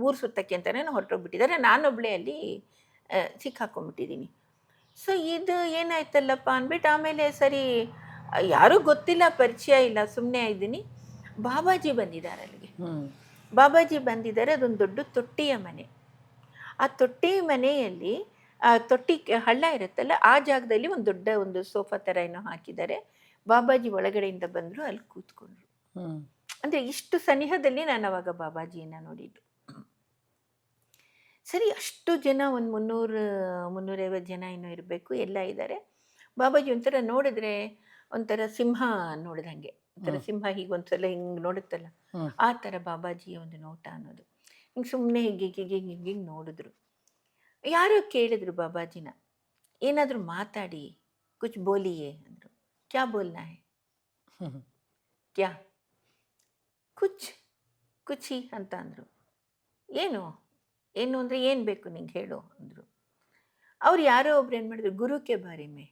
ಊರು ಸುತ್ತಕ್ಕೆ ಅಂತಲೇ ಹೊರಟೋಗ್ಬಿಟ್ಟಿದ್ದಾರೆ. ನಾನೊಬ್ಬಳೇ ಅಲ್ಲಿ ಸಿಕ್ಕಾಕೊಂಡ್ಬಿಟ್ಟಿದ್ದೀನಿ. ಸೊ ಇದು ಏನಾಯ್ತಲ್ಲಪ್ಪ ಅಂದ್ಬಿಟ್ಟು ಆಮೇಲೆ ಸರಿ ಯಾರೂ ಗೊತ್ತಿಲ್ಲ ಪರಿಚಯ ಇಲ್ಲ ಸುಮ್ಮನೆ ಇದ್ದೀನಿ. ಬಾಬಾಜಿ ಬಂದಿದ್ದಾರೆ ಅಲ್ಲಿಗೆ. ಬಾಬಾಜಿ ಬಂದಿದ್ದಾರೆ ಅದೊಂದು ದೊಡ್ಡ ತೊಟ್ಟಿಯ ಮನೆ. ಆ ತೊಟ್ಟಿ ಮನೆಯಲ್ಲಿ ಆ ತೊಟ್ಟಿ ಹಳ್ಳ ಇರುತ್ತಲ್ಲ ಆ ಜಾಗದಲ್ಲಿ ಒಂದು ದೊಡ್ಡ ಒಂದು ಸೋಫಾ ಥರ ಏನೋ ಹಾಕಿದ್ದಾರೆ. ಬಾಬಾಜಿ ಒಳಗಡೆಯಿಂದ ಬಂದರು ಅಲ್ಲಿ ಕೂತ್ಕೊಂಡ್ರು. ಅಂದರೆ ಇಷ್ಟು ಸನಿಹದಲ್ಲಿ ನಾನು ಅವಾಗ ಬಾಬಾಜಿಯನ್ನು ನೋಡಿದ್ದು. ಸರಿ ಅಷ್ಟು ಜನ ಒಂದು ಮುನ್ನೂರು ಮುನ್ನೂರೈವತ್ತು ಜನ ಏನೋ ಇರಬೇಕು ಎಲ್ಲ ಇದ್ದಾರೆ ಬಾಬಾಜಿ ಒಂಥರ ನೋಡಿದ್ರೆ ಒಂಥರ ಸಿಂಹ ನೋಡ್ದಂಗೆ. ಒಂಥರ. ಸಿಂಹ ಹೀಗೆ ಒಂದ್ಸಲ ಹಿಂಗೆ ನೋಡುತ್ತಲ್ಲ ಆ ಥರ ಬಾಬಾಜಿಯ ಒಂದು ನೋಟ ಅನ್ನೋದು. ಹಿಂಗೆ ಸುಮ್ಮನೆ ಹೀಗೆ ಹೀಗೆ ಹಿಂಗೆ ಹಿಂಗೆ ಹಿಂಗೆ ನೋಡಿದ್ರು. ಯಾರೋ ಕೇಳಿದ್ರು ಬಾಬಾಜಿನ ಏನಾದರೂ ಮಾತಾಡಿ ಕುಚ್ ಬೋಲಿಯೇ ಅಂದರು. ಕ್ಯಾ ಬೋಲ್ನಾ ಹೇ? ಕ್ಯಾ? ಕುಚ್ ಕುಚಿ ಅಂತ ಅಂದರು. ಏನು? ಏನು ಅಂದರೆ ಏನು ಬೇಕು ನಿಂಗೆ ಹೇಳು ಅಂದರು. ಅವ್ರು ಯಾರೋ ಒಬ್ರು ಏನು ಮಾಡಿದ್ರು ಗುರುಕೆ ಬಾರಿ ಮೇ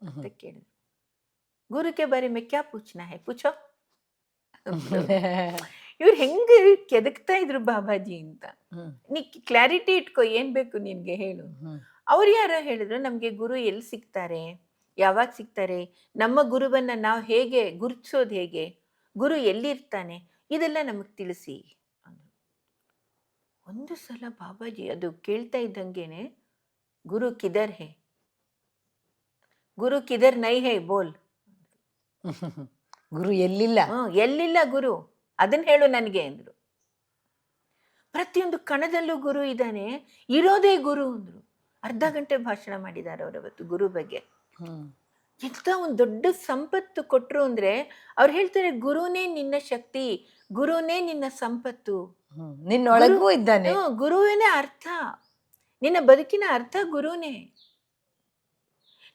ಅಂತ ಕೇಳಿದ್ರು. ಗುರುಕೆ ಬಾರಿ ಮೇ ಕ್ಯಾ ಪೂಚ್ನಾ ಹೇ? ಪೂಛೋ ಇವ್ರು ಹೆಂಗೆ ಕೆದಕ್ತಾ ಇದ್ರು ಬಾಬಾಜಿ ಅಂತ. ನೀ ಕ್ಲಾರಿಟಿ ಇಟ್ಕೋ ಏನ್ ಬೇಕು ನಿನ್ಗೆ ಹೇಳು. ಅವ್ರು ಯಾರೋ ಹೇಳಿದ್ರು ನಮ್ಗೆ ಗುರು ಎಲ್ಲಿ ಸಿಗ್ತಾರೆ? ಯಾವಾಗ ಸಿಗ್ತಾರೆ? ನಮ್ಮ ಗುರುವನ್ನ ನಾವು ಹೇಗೆ ಗುರುತಿಸೋದು ಹೇಗೆ? ಗುರು ಎಲ್ಲಿರ್ತಾನೆ? ಇದೆಲ್ಲ ನಮಗೆ ತಿಳಿಸಿ. ಒಂದು ಸಲ ಬಾಬಾಜಿ ಅದು ಕೇಳ್ತಾ ಇದ್ದಂಗೆನೆ ಗುರು ಕಿದರ್ ಹೇ. ಗುರು ಕಿದರ್ ನೈ ಹೇ ಬೋಲ್. ಗುರು ಎಲ್ಲಿಲ್ಲ? ಹ್ಮ್ ಎಲ್ಲಿಲ್ಲ ಗುರು? ಅದನ್ನ ಹೇಳು ನನಗೆ ಅಂದ್ರು. ಪ್ರತಿಯೊಂದು ಕಣದಲ್ಲೂ ಗುರು ಇದ್ದಾನೆ ಇರೋದೇ ಗುರು ಅಂದ್ರು. ಅರ್ಧ ಗಂಟೆ ಭಾಷಣ ಮಾಡಿದ್ದಾರೆ ಅವರು ಅವತ್ತು ಗುರು ಬಗ್ಗೆ. ಹ್ಮ್. ಎಂಥ ಒಂದು ದೊಡ್ಡ ಸಂಪತ್ತು ಕೊಟ್ರು ಅಂದ್ರೆ ಅವ್ರು ಹೇಳ್ತಾರೆ ಗುರುನೇ ನಿನ್ನ ಶಕ್ತಿ ಗುರುನೇ ನಿನ್ನ ಸಂಪತ್ತು. ಹ್ಮ್. ನಿನ್ನೊಳಗೂ ಇದ್ದಾನೆ. ಗುರುವಿನೇ ಅರ್ಥ. ನಿನ್ನ ಬದುಕಿನ ಅರ್ಥ ಗುರುನೇ.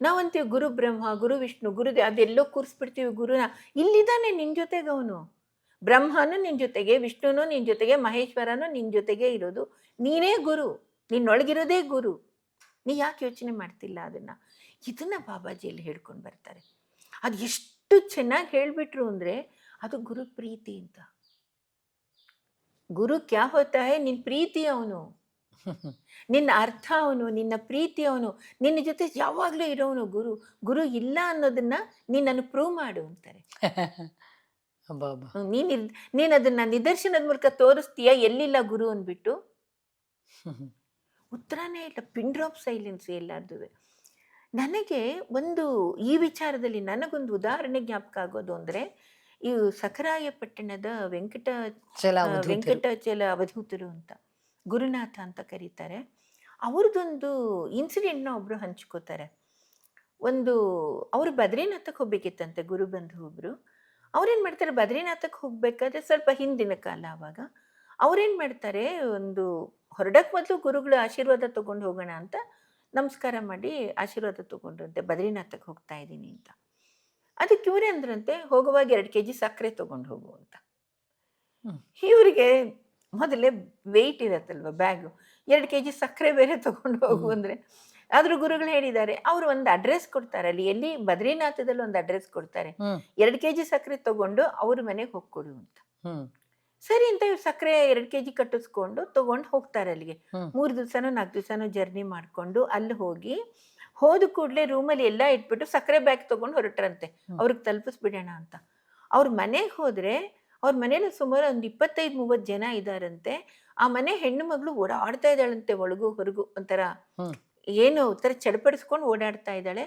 ನಾವಂತೀವಿ ಗುರು ಬ್ರಹ್ಮ, ಗುರು ವಿಷ್ಣು, ಗುರು ಅದೆಲ್ಲೋ ಕೂರಿಸ್ಬಿಡ್ತೀವಿ ಗುರುನ. ಇಲ್ಲಿದ್ದಾನೆ ನಿನ್ನ ಜೊತೆಗೆ ಅವನು. ಬ್ರಹ್ಮನು ನಿನ್ನ ಜೊತೆಗೆ, ವಿಷ್ಣುನು ನಿನ್ನ ಜೊತೆಗೆ, ಮಹೇಶ್ವರನು ನಿನ್ನ ಜೊತೆಗೆ ಇರೋದು. ನೀನೇ ಗುರು, ನಿನ್ನೊಳಗಿರೋದೇ ಗುರು. ನೀ ಯಾಕೆ ಯೋಚನೆ ಮಾಡ್ತಿಲ್ಲ ಅದನ್ನು? ಇದನ್ನು ಬಾಬಾಜಿಯಲ್ಲಿ ಹೇಳ್ಕೊಂಡು ಬರ್ತಾರೆ. ಅದು ಎಷ್ಟು ಚೆನ್ನಾಗಿ ಹೇಳ್ಬಿಟ್ರು ಅಂದರೆ ಅದು ಗುರು ಪ್ರೀತಿ ಅಂತ. ಗುರು ಕ್ಯಾ ಹೋತಾ ಹೇ? ನಿನ್ನ ಪ್ರೀತಿ ಅವನು. ನಿನ್ನ ಅರ್ಥ ಅವನು ನಿನ್ನ ಪ್ರೀತಿ ಅವನು ನಿನ್ನ ಜೊತೆ ಯಾವಾಗಲೂ ಇರೋನು ಗುರು ಗುರು ಇಲ್ಲ ಅನ್ನೋದನ್ನ ನೀನನ್ನು ಪ್ರೂವ್ ಮಾಡು ಅಂತಾರೆ. ನೀನ್ ನೀನ್ ಅದನ್ನ ನಿದರ್ಶನದ ಮೂಲಕ ತೋರಿಸ್ತೀಯ? ಎಲ್ಲಿಲ್ಲ ಗುರು ಅಂದ್ಬಿಟ್ಟು. ಉತ್ತರನೇ ಇಲ್ಲ ಪಿನ್ ಡ್ರಾಪ್ ಸೈಲೆನ್ಸ್ ಎಲ್ಲಾರ್ದು ನನಗೆ ಒಂದು ಈ ವಿಚಾರದಲ್ಲಿ ನನಗೊಂದು ಉದಾಹರಣೆ ಜ್ಞಾಪಕ ಆಗೋದು ಅಂದ್ರೆ ಈ ಸಖರಾಯಪಟ್ಟಣದ ವೆಂಕಟ. ವೆಂಕಟಾಚಲ ಅವಧೂತರು ಅಂತ. ಗುರುನಾಥ ಅಂತ ಕರೀತಾರೆ. ಅವ್ರದ್ದೊಂದು ಇನ್ಸಿಡೆಂಟ್ನ ಒಬ್ರು ಹಂಚ್ಕೋತಾರೆ. ಒಂದು ಅವರು ಬದ್ರಿನಾಥಕ್ಕೆ ಹೋಗ್ಬೇಕಿತ್ತಂತೆ ಗುರು ಬಂಧು ಒಬ್ರು. ಅವ್ರೇನು ಮಾಡ್ತಾರೆ ಬದ್ರಿನಾಥಕ್ಕೆ ಹೋಗ್ಬೇಕಾದ್ರೆ ಸ್ವಲ್ಪ ಹಿಂದಿನ ಕಾಲ ಅವಾಗ ಅವ್ರೇನು ಮಾಡ್ತಾರೆ ಒಂದು ಹೊರಡಕ್ಕೆ ಮೊದಲು ಗುರುಗಳ ಆಶೀರ್ವಾದ ತೊಗೊಂಡು ಹೋಗೋಣ ಅಂತ ನಮಸ್ಕಾರ ಮಾಡಿ ಆಶೀರ್ವಾದ ತೊಗೊಂಡ್ರಂತೆ ಬದ್ರಿನಾಥಕ್ಕೆ ಹೋಗ್ತಾ ಇದ್ದೀನಿ ಅಂತ. ಅದಕ್ಕೆ ಇವರೇ ಅಂದ್ರಂತೆ ಹೋಗುವಾಗ ಎರಡು ಕೆ ಜಿ ಸಕ್ಕರೆ ತೊಗೊಂಡು ಹೋಗು ಅಂತ. ಇವರಿಗೆ ಮೊದಲೇ ವೆಯ್ಟ್ ಇರತ್ತಲ್ವ ಬ್ಯಾಗು ಎರಡು ಕೆ ಜಿ ಸಕ್ಕರೆ ಬೇರೆ ತೊಗೊಂಡು ಹೋಗು. ಅಂದರೆ. ಆದರೂ ಗುರುಗಳು ಹೇಳಿದ್ದಾರೆ ಅವರು ಒಂದು ಅಡ್ರೆಸ್ ಕೊಡ್ತಾರೆ. ಅಲ್ಲಿ ಎಲ್ಲಿ ಬದ್ರಿನಾಥದಲ್ಲಿ ಒಂದು ಅಡ್ರೆಸ್ ಕೊಡ್ತಾರೆ. ಎರಡು ಕೆ ಜಿ ಸಕ್ಕರೆ ತಗೊಂಡು ಅವ್ರ ಮನೆಗೆ ಹೋಗ್ಕೊಡು ಅಂತ. ಸರಿ ಅಂತ ಇವ್ರು ಸಕ್ಕರೆ ಎರಡು ಕೆ ಜಿ ಕಟ್ಟಿಸ್ಕೊಂಡು ತಗೊಂಡು ಹೋಗ್ತಾರೆ ಅಲ್ಲಿಗೆ. ಮೂರು ದಿವಸನೋ ನಾಲ್ಕು ದಿವಸನೋ ಜರ್ನಿ ಮಾಡಿಕೊಂಡು ಅಲ್ಲಿ ಹೋಗಿ ಹೋದ ಕೂಡಲೇ ರೂಮಲ್ಲಿ ಎಲ್ಲ ಇಟ್ಬಿಟ್ಟು ಸಕ್ಕರೆ ಬ್ಯಾಗ್ ತೊಗೊಂಡು ಹೊರಟ್ರಂತೆ. ಅವ್ರಿಗೆ ತಲುಪಿಸ್ಬಿಡೋಣ ಅಂತ. ಅವ್ರ ಮನೆಗೆ ಹೋದ್ರೆ ಅವ್ರ ಮನೇಲಿ ಸುಮಾರು ಒಂದು ಇಪ್ಪತ್ತೈದು ಮೂವತ್ತು ಜನ ಇದಾರಂತೆ. ಆ ಮನೆ ಹೆಣ್ಣು ಮಗಳು ಓಡಾಡ್ತಾ ಇದ್ದಾಳಂತೆ ಒಳಗು ಹೊರಗು ಒಂಥರ. ಏನು ಒಂಥರ ಚಡಪಡಿಸ್ಕೊಂಡು ಓಡಾಡ್ತಾ ಇದ್ದಾಳೆ.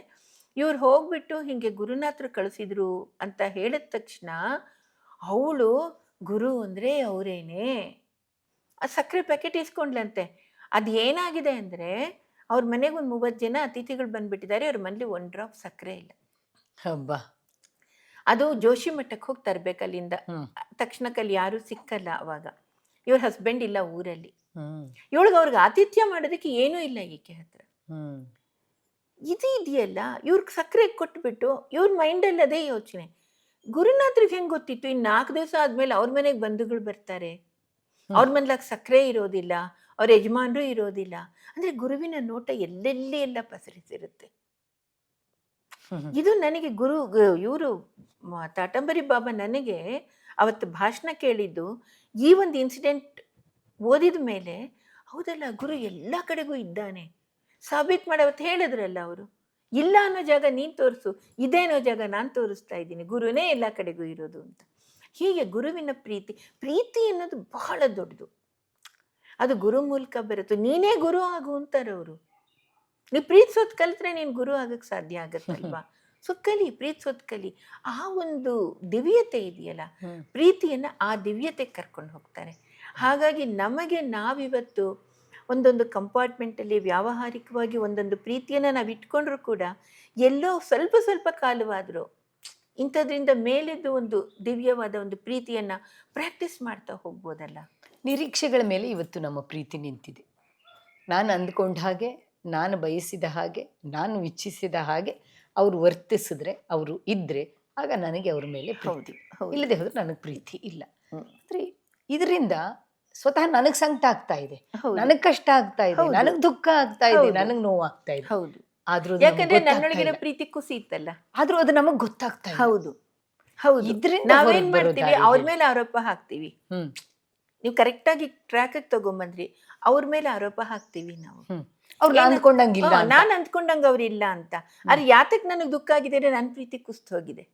ಇವ್ರು ಹೋಗ್ಬಿಟ್ಟು ಹಿಂಗೆ ಗುರುನಾಥರು ಕಳಿಸಿದ್ರು ಅಂತ ಹೇಳಿದ ತಕ್ಷಣ ಅವಳು ಗುರು ಅಂದ್ರೆ ಅವರೇನೆ? ಆ ಸಕ್ಕರೆ ಪ್ಯಾಕೆಟ್ ಇಸ್ಕೊಂಡ್ಲಂತೆ. ಅದು ಏನಾಗಿದೆ ಅಂದ್ರೆ ಅವ್ರ ಮನೆಗೆ ಒಂದು ಮೂವತ್ತು ಜನ ಅತಿಥಿಗಳು ಬಂದ್ಬಿಟ್ಟಿದ್ದಾರೆ. ಅವ್ರ ಮನೇಲಿ ಒನ್ ಡ್ರಾಪ್ ಸಕ್ಕರೆ ಇಲ್ಲ. ಹಬ್ಬ. ಅದು ಜೋಶಿ ಮಠಕ್ಕೆ ಹೋಗಿ ತರ್ಬೇಕು ಅಲ್ಲಿಂದ. ತಕ್ಷಣಕ್ಕಲ್ಲಿ ಯಾರು ಸಿಕ್ಕಲ್ಲ ಅವಾಗ. ಇವ್ರ ಹಸ್ಬೆಂಡ್ ಇಲ್ಲ ಊರಲ್ಲಿ. ಇವಳಿಗೆ ಅವ್ರಿಗೆ ಆತಿಥ್ಯ ಮಾಡೋದಕ್ಕೆ ಏನೂ ಇಲ್ಲ ಈಕೆ ಹತ್ರ. ಇದು ಇದೆಯಲ್ಲ ಇವ್ರಿಗೆ ಸಕ್ಕರೆ ಕೊಟ್ಬಿಟ್ಟು ಇವ್ರ ಮೈಂಡಲ್ಲಿ ಅದೇ ಯೋಚನೆ. ಗುರುನಾಥ್ರಿಗೆ ಹೆಂಗ್ ಗೊತ್ತಿತ್ತು ಇನ್ನು ನಾಲ್ಕು ದಿವಸ ಆದ್ಮೇಲೆ ಅವ್ರ ಮನೆಗೆ ಬಂಧುಗಳು ಬರ್ತಾರೆ. ಅವ್ರ ಮನೇಲಾಗ ಸಕ್ಕರೆ ಇರೋದಿಲ್ಲ ಅವ್ರ ಯಜಮಾನರು ಇರೋದಿಲ್ಲ. ಅಂದ್ರೆ ಗುರುವಿನ ನೋಟ ಎಲ್ಲೆಲ್ಲಿ ಎಲ್ಲ ಪಸರಿಸಿರುತ್ತೆ. ಇದು ನನಗೆ ಗುರು ಇವರು ತಾಟಂಬರಿ ಬಾಬಾ ನನಗೆ ಅವತ್ತು ಭಾಷಣ ಕೇಳಿದ್ದು, ಈ ಒಂದು ಇನ್ಸಿಡೆಂಟ್ ಓದಿದ ಮೇಲೆ, ಹೌದಲ್ಲ, ಗುರು ಎಲ್ಲ ಕಡೆಗೂ ಇದ್ದಾನೆ. ಸಾಬೀತ್ ಮಾಡಿ ಅವತ್ತು ಹೇಳಿದ್ರಲ್ಲ ಅವರು, ಇಲ್ಲ ಅನ್ನೋ ಜಾಗ ನೀನು ತೋರಿಸು ಇದೇನೋ ಜಾಗ ನಾನು ತೋರಿಸ್ತಾ ಇದ್ದೀನಿ, ಗುರುನೇ ಎಲ್ಲ ಕಡೆಗೂ ಇರೋದು ಅಂತ. ಹೀಗೆ ಗುರುವಿನ ಪ್ರೀತಿ ಪ್ರೀತಿ ಅನ್ನೋದು ಬಹಳ ದೊಡ್ಡದು. ಅದು ಗುರು ಮೂಲಕ ಬರುತ್ತೆ, ನೀನೇ ಗುರು ಆಗು ಅಂತಾರೆ ಅವರು ನೀವು ಪ್ರೀತಿಸೋದು ಕಲಿತ್ರೆ ನೀನು ಗುರು ಆಗಕ್ಕೆ ಸಾಧ್ಯ ಆಗುತ್ತಲ್ವಾ ಸೊ ಕಲಿ ಪ್ರೀತಿಸೋದು ಕಲಿ ಆ ಒಂದು ದಿವ್ಯತೆ ಇದೆಯಲ್ಲ ಪ್ರೀತಿಯನ್ನು ಆ ದಿವ್ಯತೆ ಕರ್ಕೊಂಡು ಹೋಗ್ತಾರೆ. ಹಾಗಾಗಿ ನಮಗೆ ನಾವಿವತ್ತು ಒಂದೊಂದು ಕಂಪಾರ್ಟ್ಮೆಂಟಲ್ಲಿ ವ್ಯಾವಹಾರಿಕವಾಗಿ ಒಂದೊಂದು ಪ್ರೀತಿಯನ್ನು ನಾವು ಇಟ್ಕೊಂಡ್ರು ಕೂಡ ಎಲ್ಲೋ ಸ್ವಲ್ಪ ಸ್ವಲ್ಪ ಕಾಲವಾದರೂ ಇಂಥದ್ರಿಂದ ಮೇಲಿದ್ದು ಒಂದು ದಿವ್ಯವಾದ ಒಂದು ಪ್ರೀತಿಯನ್ನ ಪ್ರಾಕ್ಟೀಸ್ ಮಾಡ್ತಾ ಹೋಗ್ಬೋದಲ್ಲ. ನಿರೀಕ್ಷೆಗಳ ಮೇಲೆ ಇವತ್ತು ನಮ್ಮ ಪ್ರೀತಿ ನಿಂತಿದೆ. ನಾನು ಅಂದ್ಕೊಂಡ ಹಾಗೆ ನಾನು ಬಯಸಿದ ಹಾಗೆ ನಾನು ಇಚ್ಛಿಸಿದ ಹಾಗೆ ಅವರು ವರ್ತಿಸಿದ್ರೆ ಅವರು ಇದ್ದರೆ ಆಗ ನನಗೆ ಅವ್ರ ಮೇಲೆ ಪ್ರೀತಿ. ಇಲ್ಲದೆ ಹೋದ್ರೆ ನನಗೆ ಪ್ರೀತಿ ಇಲ್ಲ. ಅಂದರೆ ಇದರಿಂದ ಸ್ವತಃ ನನಗೆ ಸಂಕಟ ಆಗ್ತಾ ಇದೆ. ನನಗೆ ಕಷ್ಟ ಆಗ್ತಾ ಇದೆ. ನನಗೆ ದುಃಖ ಆಗ್ತಾ ಇದೆ. ನನಗೆ ನೋವು ಆಗ್ತಾ ಇದೆ. ಹೌದು. ಆದ್ರೂ ಯಾಕಂದ್ರೆ ನನ್ನೊಳಗಿನ. ಪ್ರೀತಿ ಕುಸಿಯುತ್ತಲ್ಲ. ಆದ್ರೂ ಅದು ನಮಗೆ ಗೊತ್ತಾಗ್ತಾ ಹೌದು. ಹೌದು. ಇದ್ರೆ ನಾವೇನ್ ಮಾಡ್ತೀವಿ? ಅವ್ರ ಮೇಲೆ ಆರೋಪ ಹಾಕ್ತೀವಿ. ಹ್ಮ್. ನೀವು ಕರೆಕ್ಟಾಗಿ ಟ್ರ್ಯಾಕ್ ತಗೊಂಬಂದ್ರಿ. ಅವ್ರ ಮೇಲೆ ಆರೋಪ ಹಾಕ್ತೀವಿ ನಾವು. ಅವ್ರು ಅಂದ್ಕೊಂಡಂಗಿಲ್ಲ ನಾನು ಅಂದ್ಕೊಂಡಂಗ ಅವ್ರ ಇಲ್ಲ ಅಂತ. ಆದ್ರೆ ಯಾತಕ್ ನನಗೆ ದುಃಖ ಆಗಿದೆ ನನ್ನ ಪ್ರೀತಿ ಕುಸ್ತ ಹೋಗಿದೆ.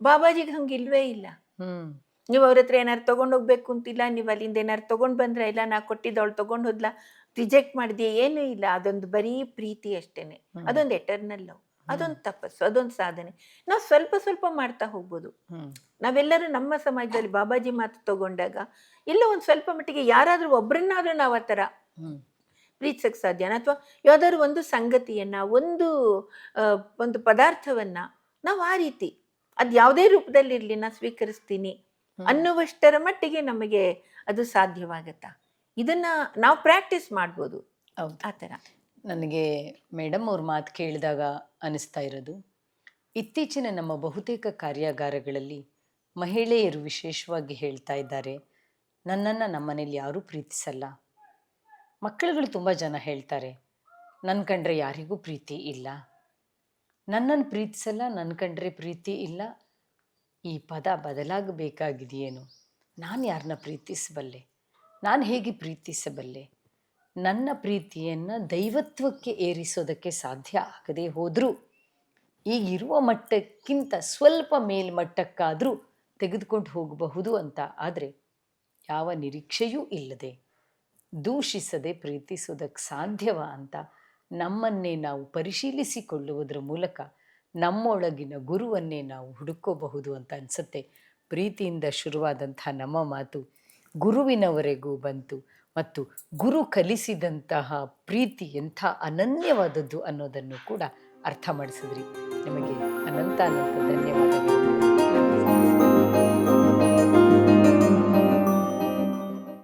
ಬಾಬಾಜಿಗೆ ಹಂಗ ಇಲ್ವೇ ಇಲ್ಲ. ನೀವು ಅವ್ರ ಹತ್ರ ಏನಾರು ತಗೊಂಡ್ ಹೋಗ್ಬೇಕು ಅಂತಿಲ್ಲ ನೀವು ಅಲ್ಲಿಂದ ಏನಾರು ತಗೊಂಡ್ ಬಂದ್ರೆ ಇಲ್ಲ ನಾ ಕೊಟ್ಟಿದ್ದು ಅವಳು ತಗೊಂಡ್ ಹೋದ್ಲಾ ರಿಜೆಕ್ಟ್ ಮಾಡಿದ್ಯಾ ಏನೂ ಇಲ್ಲ. ಅದೊಂದು ಬರೀ ಪ್ರೀತಿ ಅಷ್ಟೇನೆ. ಅದೊಂದು ಎಟರ್ನಲ್ ಲವ್ ಅದೊಂದು ತಪಸ್ಸು ಅದೊಂದು ಸಾಧನೆ. ನಾವು ಸ್ವಲ್ಪ ಸ್ವಲ್ಪ ಮಾಡ್ತಾ ಹೋಗ್ಬೋದು. ನಾವೆಲ್ಲರೂ ನಮ್ಮ ಸಮಾಜದಲ್ಲಿ ಬಾಬಾಜಿ ಮಾತು ತಗೊಂಡಾಗ ಎಲ್ಲ ಒಂದು ಸ್ವಲ್ಪ ಮಟ್ಟಿಗೆ ಯಾರಾದ್ರೂ ಒಬ್ಬರನ್ನಾದ್ರೂ ನಾವು ಆ ಥರ ಪ್ರೀತಿಸಕ್ಕೆ ಸಾಧ್ಯನ ಅಥವಾ ಯಾವ್ದಾದ್ರು ಒಂದು ಸಂಗತಿಯನ್ನ ಒಂದು ಒಂದು ಪದಾರ್ಥವನ್ನ ನಾವು ಆ ರೀತಿ ಅದು ಯಾವುದೇ ರೂಪದಲ್ಲಿರಲಿ ನಾ ಸ್ವೀಕರಿಸ್ತೀನಿ. ಅನ್ನುವಷ್ಟರ ಮಟ್ಟಿಗೆ ನಮಗೆ ಅದು ಸಾಧ್ಯವಾಗತ್ತಾ? ಇದನ್ನ ನಾವು ಪ್ರಾಕ್ಟೀಸ್ ಮಾಡ್ಬೋದು. ಆ ಥರ. ನನಗೆ ಮೇಡಮ್ ಅವ್ರ ಮಾತು ಕೇಳಿದಾಗ ಅನಿಸ್ತಾ ಇರೋದು ಇತ್ತೀಚಿನ ನಮ್ಮ ಬಹುತೇಕ ಕಾರ್ಯಾಗಾರಗಳಲ್ಲಿ ಮಹಿಳೆಯರು ವಿಶೇಷವಾಗಿ ಹೇಳ್ತಾ ಇದ್ದಾರೆ ನನ್ನನ್ನು ನಮ್ಮನೇಲಿ ಯಾರೂ ಪ್ರೀತಿಸಲ್ಲ. ಮಕ್ಕಳುಗಳು ತುಂಬ ಜನ ಹೇಳ್ತಾರೆ ನನ್ನ ಕಂಡ್ರೆ ಯಾರಿಗೂ ಪ್ರೀತಿ ಇಲ್ಲ. ನನ್ನನ್ನು ಪ್ರೀತಿಸಲ್ಲ ನನ್ನ ಕಂಡ್ರೆ ಪ್ರೀತಿ ಇಲ್ಲ. ಈ ಪದ ಬದಲಾಗಬೇಕಾಗಿದೆಯೇನು? ನಾನು ಯಾರನ್ನ ಪ್ರೀತಿಸಬಲ್ಲೆ? ನಾನು ಹೇಗೆ ಪ್ರೀತಿಸಬಲ್ಲೆ? ನನ್ನ ಪ್ರೀತಿಯನ್ನು ದೈವತ್ವಕ್ಕೆ ಏರಿಸೋದಕ್ಕೆ ಸಾಧ್ಯ ಆಗದೆ ಹೋದರೂ ಈಗಿರುವ ಮಟ್ಟಕ್ಕಿಂತ ಸ್ವಲ್ಪ ಮೇಲ್ಮಟ್ಟಕ್ಕಾದರೂ ತೆಗೆದುಕೊಂಡು ಹೋಗಬಹುದು ಅಂತ. ಆದರೆ ಯಾವ ನಿರೀಕ್ಷೆಯೂ ಇಲ್ಲದೆ ದೂಷಿಸದೆ ಪ್ರೀತಿಸೋದಕ್ಕೆ ಸಾಧ್ಯವ ಅಂತ ನಮ್ಮನ್ನೇ ನಾವು ಪರಿಶೀಲಿಸಿಕೊಳ್ಳುವುದರ ಮೂಲಕ ನಮ್ಮೊಳಗಿನ ಗುರುವನ್ನೇ ನಾವು ಹುಡುಕೋಬಹುದು ಅಂತ ಅನಿಸುತ್ತೆ. ಪ್ರೀತಿಯಿಂದ ಶುರುವಾದಂಥ ನಮ್ಮ ಮಾತು ಗುರುವಿನವರೆಗೂ ಬಂತು ಮತ್ತು ಗುರು ಕಲಿಸಿದಂತಹ ಪ್ರೀತಿ ಎಂಥ ಅನನ್ಯವಾದದ್ದು ಅನ್ನೋದನ್ನು ಕೂಡ ಅರ್ಥ ಮಾಡಿಸಿದ್ರಿ. ನಿಮಗೆ ಅನಂತ ಧನ್ಯವಾದಗಳು.